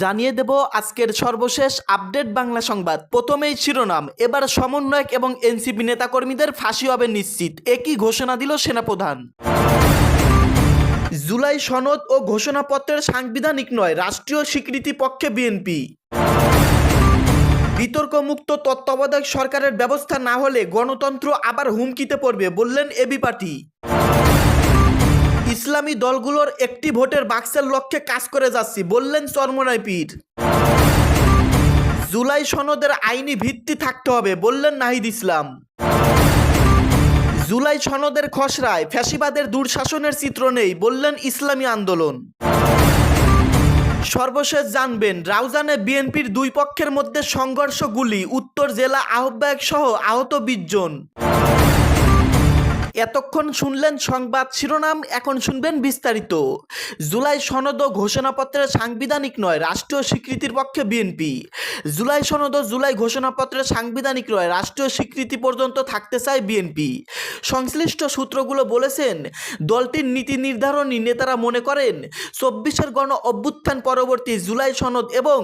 জানিয়ে দেব আজকের সর্বশেষ আপডেট বাংলা সংবাদ। প্রথমেই শিরোনাম। এবার সমন্বয়ক এবং এনসিপি নেতাকর্মীদের ফাঁসি হবে নিশ্চিত। একই ঘোষণা দিল সেনাপ্রধান। জুলাই সনদ ও ঘোষণাপত্রের সাংবিধানিক নয়, রাষ্ট্রীয় স্বীকৃতি পক্ষে বিএনপি। বিতর্কমুক্ত তত্ত্বাবধায়ক সরকারের ব্যবস্থা না হলে গণতন্ত্র আবার হুমকিতে পড়বে, বললেন এবি পার্টি। ইসলামী দলগুলোর একটি ভোটের বাক্সের লক্ষ্যে কাজ করে যাচ্ছি, বললেন চর্মনায় পীর। জুলাই সনদের আইনি ভিত্তি থাকতে হবে, বললেন নাহিদ ইসলাম। জুলাই সনদের খসড়ায় ফ্যাসিবাদের দুঃশাসনের চিত্র নেই, বললেন ইসলামী আন্দোলন। সর্বশেষ জানবেন, রাউজানে বিএনপির দুই পক্ষের মধ্যে সংঘর্ষ গুলি উত্তর জেলা আহ্বায়ক সহ আহত বিশ জন। এতক্ষণ শুনলেন সংবাদ শিরোনাম, এখন শুনবেন বিস্তারিত। জুলাই সনদ ও ঘোষণাপত্রের সাংবিধানিক নয়, রাষ্ট্রীয় স্বীকৃতির পক্ষে বিএনপি। জুলাই সনদ জুলাই ঘোষণাপত্রের সাংবিধানিক নয়, রাষ্ট্রীয় স্বীকৃতি পর্যন্ত থাকতে চায় বিএনপি। সংশ্লিষ্ট সূত্রগুলো বলেছেন, দলটির নীতি নির্ধারণী নেতারা মনে করেন, চব্বিশের গণ অভ্যুত্থান পরবর্তী জুলাই সনদ এবং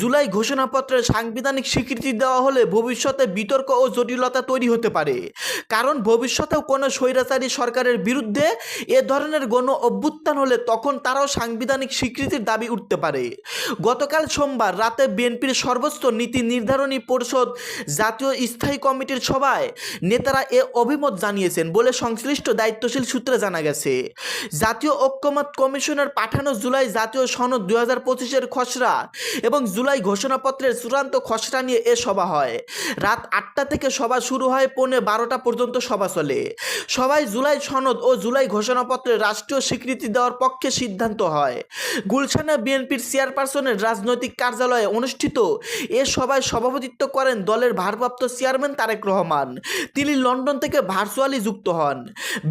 জুলাই ঘোষণাপত্রের সাংবিধানিক স্বীকৃতি দেওয়া হলে ভবিষ্যতে বিতর্ক ও জটিলতা তৈরি হতে পারে। কারণ ভবিষ্যতেও কোনো স্বৈরাচারী সরকারের বিরুদ্ধে এ ধরনের গণ অভ্যুত্থান হলে তখন তারাও সাংবিধানিক স্বীকৃতির দাবি উঠতে পারে। গতকাল সোমবার রাতে বিএনপির সর্বোচ্চ নীতি নির্ধারণী পরিষদ জাতীয় স্থায়ী কমিটির সভায় নেতারা এ অভিমত জানিয়েছেন বলে সংশ্লিষ্ট দায়িত্বশীল সূত্রে জানা গেছে। জাতীয় ঐক্যমত কমিশনের পাঠানো জুলাই জাতীয় সনদ দুই হাজার পঁচিশের খসড়া এবং জুলাই ঘোষণাপত্রের চূড়ান্ত খসড়া নিয়ে এ সভা হয়। রাত আটটা থেকে সভা শুরু হয়, পৌনে বারোটা পর্যন্ত সভা চলে। সবাই জুলাই সনদ ও জুলাই ঘোষণাপত্রে রাষ্ট্রীয় স্বীকৃতি দেওয়ার পক্ষে সিদ্ধান্ত হয়। গুলশানে বিএনপির চেয়ারপারসনের রাজনৈতিক কার্যালয়ে অনুষ্ঠিত এ সভায় সভাপতিত্ব করেন দলের ভারপ্রাপ্ত চেয়ারম্যান তারেক রহমান। তিনি লন্ডন থেকে ভার্চুয়ালি যুক্ত হন।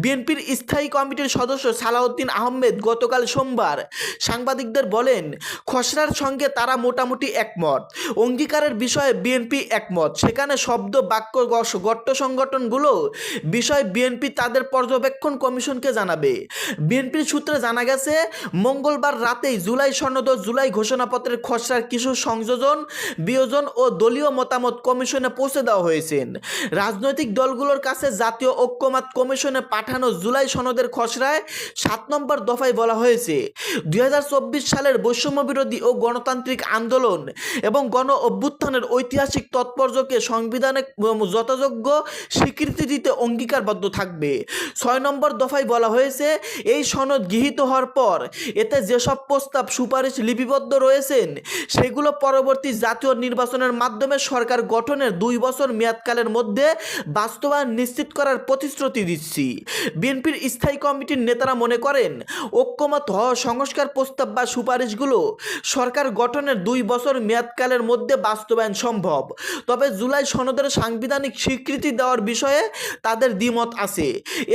বিএনপির স্থায়ী কমিটির সদস্য সালাউদ্দিন আহমেদ গতকাল সোমবার সাংবাদিকদের বলেন, খসড়ার সঙ্গে তারা মোটামুটি একমত। অঙ্গীকারের বিষয়ে বিএনপি একমত। সেখানে শব্দ, বাক্য গট্ট সংগঠনগুলো বিষয় বিএনপি তাদের পর্যবেক্ষণ কমিশনকে জানাবে। বিএনপির সূত্রে জানা গেছে, মঙ্গলবার রাতেই জুলাই সনদ জুলাই ঘোষণাপত্রের খসড়ার কিছু সংযোজন, বিয়োজন ও দলীয় মতামত কমিশনে পৌঁছে দেওয়া হয়েছে। রাজনৈতিক দলগুলোর কাছে জাতীয় ঐক্যমত কমিশনে পাঠানো জুলাই সনদের খসড়ায় সাত নম্বর দফায় বলা হয়েছে। দুই হাজার চব্বিশ সালের বৈষম্য বিরোধী ও গণতান্ত্রিক আন্দোলন এবং গণ অভ্যুত্থানের ঐতিহাসিক তৎপর্যকে সংবিধানে যথাযোগ্য স্বীকৃতি দিতে অঙ্গীকারবদ্ধ থাকবে। ছয় নম্বর দফায় বলা হয়েছে, এই সনদ গৃহীত হওয়ার পর এতে যেসব প্রস্তাব সুপারিশ লিপিবদ্ধ রয়েছেন, সেগুলো পরবর্তী জাতীয় নির্বাচনের মাধ্যমে সরকার গঠনের দুই বছর মেয়াদকালের মধ্যে বাস্তবায়ন নিশ্চিত করার প্রতিশ্রুতি দিচ্ছি। বিএনপির স্থায়ী কমিটির নেতারা মনে করেন, ঐক্যমত হওয়া সংস্কার প্রস্তাব বা সুপারিশগুলো সরকার গঠনের দুই বছর মেয়াদকালের মধ্যে বাস্তবায়ন সম্ভব। তবে জুলাই সনদের সাংবিধানিক স্বীকৃতি দেওয়ার বিষয়ে তাদের দ্বিমত আছে।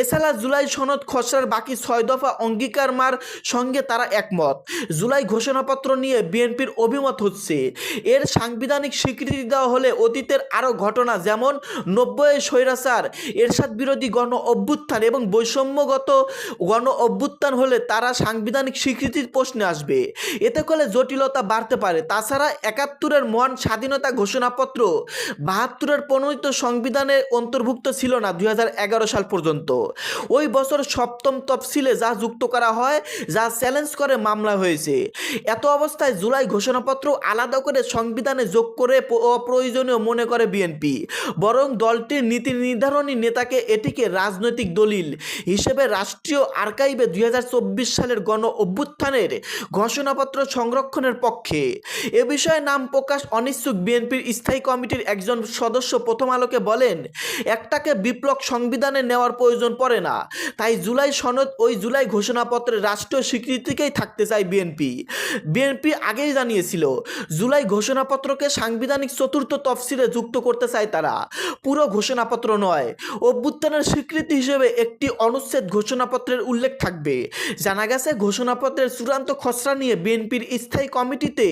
এছাড়া জুলাই সনদ খসড়ার বাকি ছয় দফা অঙ্গীকার মার সঙ্গে তারা একমত। জুলাই ঘোষণাপত্র নিয়ে বিএনপির অভিমত হচ্ছে। এর সাংবিধানিক স্বীকৃতি দেওয়া হলে অতীতের আরও ঘটনা যেমন নব্বই স্বৈরাচার, এরশাদ বিরোধী গণ অভ্যুত্থান এবং বৈষম্যগত গণ অভ্যুত্থান হলে তারা সাংবিধানিক স্বীকৃতির প্রশ্নে আসবে। এতে করে জটিলতা বাড়তে পারে। তাছাড়া একাত্তরের মহান স্বাধীনতা ঘোষণাপত্র বাহাত্তরের প্রণীত সংবিধানে অন্তর্ভুক্ত ছিল না দুই হাজার এগারো সাল পর্যন্ত। ওই বছর সপ্তম তফসিলে যা যুক্ত করা হয়, যা চ্যালেঞ্জ করে মামলা হয়েছে। এত অবস্থায় জুলাই ঘোষণাপত্র আলাদা করে সংবিধানে যোগ করে অপ্রয়োজনীয় মনে করে বিএনপি। বরং দলটির নীতি নির্ধারণী নেতাকে এটিকে রাজনৈতিক দলিল হিসেবে রাষ্ট্রীয় আর্কাইভে দুই হাজার চব্বিশ সালের গণ অভ্যুত্থানের ঘোষণাপত্র সংরক্ষণের পক্ষে। এ বিষয়ে নাম প্রকাশ অনিচ্ছুক বিএনপির স্থায়ী কমিটির একজন সদস্য প্রথম আলোকে বলেন, একটাকে বিপ্লব সংবিধানে নেওয়ার প্রয়োজন পড়ে না। তাই জুলাই সনদ ওই জুলাই ঘোষণাপত্রের রাষ্ট্রীয় স্বীকৃতিকেই থাকতে চায় বিএনপি বিএনপি আগেই জানিয়েছিল, জুলাই ঘোষণাপত্রকে সাংবিধানিক চতুর্থ তফসিলে যুক্ত করতে চায় তারা। পুরো ঘোষণাপত্র নয়, অভ্যুত্থানের স্বীকৃতি হিসেবে একটি অনুচ্ছেদ ঘোষণাপত্রের উল্লেখ থাকবে। জানা গেছে, ঘোষণাপত্রের চূড়ান্ত খসড়া নিয়ে বিএনপির স্থায়ী কমিটিতে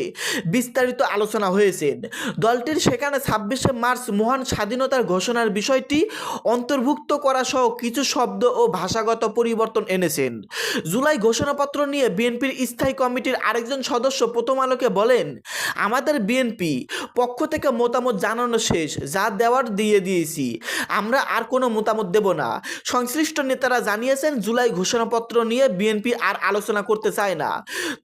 বিস্তারিত আলোচনা হয়েছে। দলটির সেখানে ছাব্বিশে মার্চ মহান স্বাধীনতার ঘোষণার বিষয়টি অন্তর্ভুক্ত করা সহ সহ কিছু শব্দ ও ভাষাগত পরিবর্তন এনেছেন। জুলাই ঘোষণাপত্র নিয়ে বিএনপির স্থায়ী কমিটির আরেকজন সদস্য প্রথম আলোকে বলেন, আমাদের বিএনপি পক্ষ থেকে মতামত জানানো শেষ, যা দেওয়ার দিয়ে দিয়েছি। আমরা আর কোনো মতামত দেব না। সংশ্লিষ্ট নেতারা জানিয়েছেন, জুলাই ঘোষণাপত্র নিয়ে বিএনপি আর আলোচনা করতে চায় না।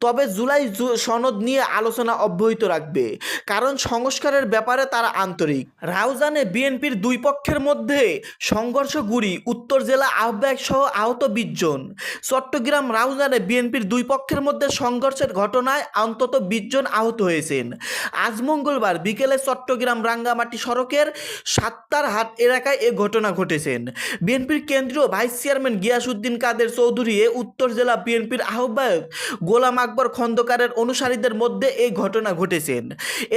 তবে জুলাই সনদ নিয়ে আলোচনা অব্যাহত রাখবে। কারণ সংস্কারের ব্যাপারে তারা আন্তরিক। রাউজানে বিএনপির দুই পক্ষের মধ্যে সংঘর্ষ গুড়ি উত্তর জেলা আহ্বায়ক সহ আহত বিশ জন। চট্টগ্রাম রাউজানে বিএনপির দুই পক্ষের মধ্যে সংঘর্ষের ঘটনায় অন্তত বিশজন আহত হয়েছেন। আজ মঙ্গলবার বিকেলে চট্টগ্রাম রাঙ্গামাটি সড়কের সাত্তার হাট এলাকায় এ ঘটনা ঘটেছেন। বিএনপির কেন্দ্রীয় ভাইস চেয়ারম্যান গিয়াসউদ্দিন কাদের চৌধুরী উত্তর জেলা বিএনপির আহ্বায়ক গোলাম আকবর খন্দকারের অনুসারীদের মধ্যে এই ঘটনা ঘটেছেন।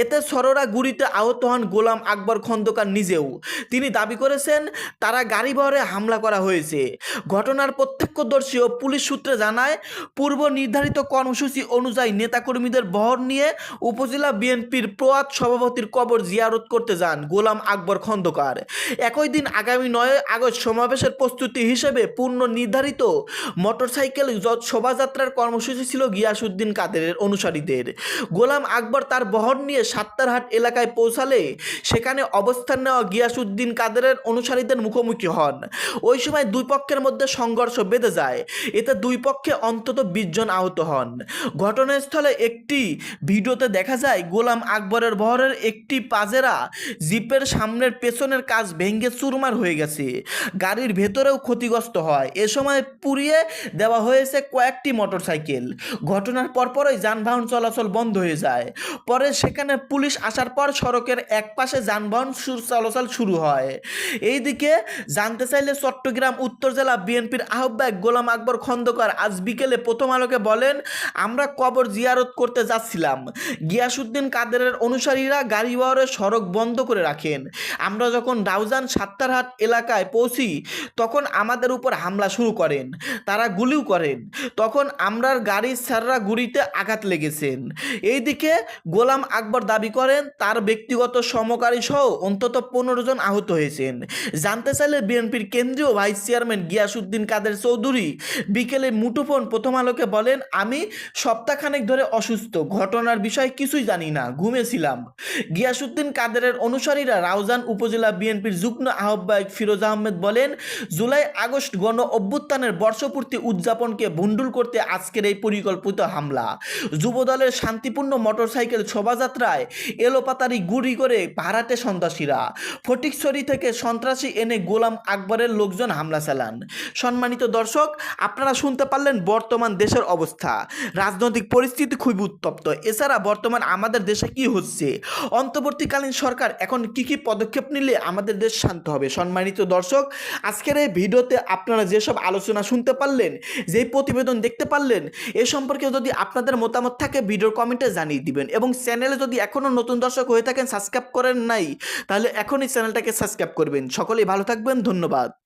এতে সরোরা গুড়িতে আহত হন গোলাম আকবর খন্দকার নিজেও। তিনি দাবি করেছেন, তারা গাড়ি বহরে হামলা করা হয়েছে। ঘটনার প্রত্যক্ষদর্শী ও পুলিশ সূত্রে জানায়, পূর্ব নির্ধারিত কর্মসূচি অনুযায়ী নেতাকর্মীদের বহর নিয়ে উপজেলা বিএনপির প্রয়াত সভাপতির কবর জিয়ারত করতে যান গোলাম আকবর খন্দকার। একই দিন আগামী নয় আগস্ট সমাবেশের প্রস্তুতি হিসেবে পূর্ণ নির্ধারিত মোটরসাইকেল শোভাযাত্রার কর্মসূচি ছিল গিয়াসুদ্দিন কাদেরের অনুসারীদের। গোলাম আকবর তার বহর নিয়ে সাত্তারহাট এলাকায় পৌঁছালে সেখানে অবস্থান নেওয়া গিয়াসুদ্দিন কাদেরের অনুসারীদের মুখোমুখি হন। ওই সময় দুই পক্ষের মধ্যে সংঘর্ষ বেঁধে যায়। এতে দুই পক্ষে অন্তত বিশ জন আহত হন। ঘটনাস্থলে একটি ভিডিওতে দেখা যায়, গোলাম আকবরের বহরের একটি পাজেরা জিপের সামনের পেছনের কাজ ভেঙে চুরমার হয়ে গেছে। গাড়ির ভেতরেও ক্ষতিগ্রস্ত হয়। এ সময় পুড়িয়ে দেওয়া হয়েছে কয়েকটি মোটরসাইকেল। ঘটনার পরপরই যানবাহন চলাচল বন্ধ হয়ে যায়। পরে সেখানে পুলিশ আসার পর সড়কের এক পাশে যানবাহন চলাচল শুরু হয়। এইদিকে জানতে চাইলে চট্টগ্রাম উত্তর জেলা বিএনপির আহ্বায়ক গোলাম আকবর খন্দকার আজ বিকেলে প্রথম আলোকে বলেন, আমরা কবর জিয়ারত করতে যাচ্ছিলাম। গিয়াসুদ্দিন কাদেরের অনুসারীরা গাড়ি বহরের সড়ক বন্ধ করে রাখেন। আমরা যখন রাউজান সাত্তারহাট এলাকায় পৌঁছি, তখন আমাদের উপর হামলা শুরু করেন। তারা গুলিও করেন। তখন আমরার গাড়ির স্যাররা গুড়িতে আঘাত লেগেছেন। এইদিকে গোলাম আকবর দাবি করেন, তার ব্যক্তিগত সমকারী সহ অন্তত পনেরো জন আহত হয়েছেন। জানতে চাইলে বিএনপির কেন্দ্রীয় ভাইস চেয়ারম্যান গিয়াসুদ্দিন কাদের চৌধুরী বিকেলে মুঠোফোন প্রথম আলোকে বলেন, আমি সপ্তাহখানেক ধরে অসুস্থ, ঘটনার বিষয়ে কিছুই জানি না, ঘুমেছিলাম। গিয়াসুদ্দিন কাদেরের অনুসারীরা রাউজান উপজেলা বিএনপির যুগ্ম আহ্বায়ক ফিরোজ আহমেদ বলেন, জুলাই আগস্ট গণ অভ্যুত্থানের বর্ষপূর্তি উদযাপনকে ভণ্ডুল করতে আজকের এই পরিকল্পিত হামলা। যুবদলের শান্তিপূর্ণ মোটরসাইকেল শোভাযাত্রায় এলোপাতারি গুড়ি করে ভাড়াটে সন্ত্রাসীরা। ফটিকছড়ি থেকে সন্ত্রাসী এনে গোলাম আকবরের লোকজন হামলা চালান। সম্মানিত দর্শক, আপনারা শুনতে পারলেন বর্তমান দেশের অবস্থা। রাজনৈতিক পরিস্থিতি খুবই উত্তপ্ত। এছাড়া বর্তমান আমাদের দেশে কি হচ্ছে? অন্তর্বর্তীকালীন সরকার এখন কি কি পদক্ষেপ নিলে আমাদের দেশ শান্ত হবে? সম্মানিত দর্শক, আজকের এই ভিডিওতে আপনারা যেসব আলোচনা শুনতে পারলেন, যেই প্রতিবেদন দেখতে পারলেন, এ সম্পর্কে যদি আপনাদের মতামত থাকে, ভিডিওর কমেন্টে জানিয়ে দিবেন। এবং চ্যানেলে যদি এখনও নতুন দর্শক হয়ে থাকেন, সাবস্ক্রাইব করেন নাই, তাহলে এখনই চ্যানেলটাকে সাবস্ক্রাইব করবেন। সকলেই ভালো থাকবেন, ধন্যবাদ।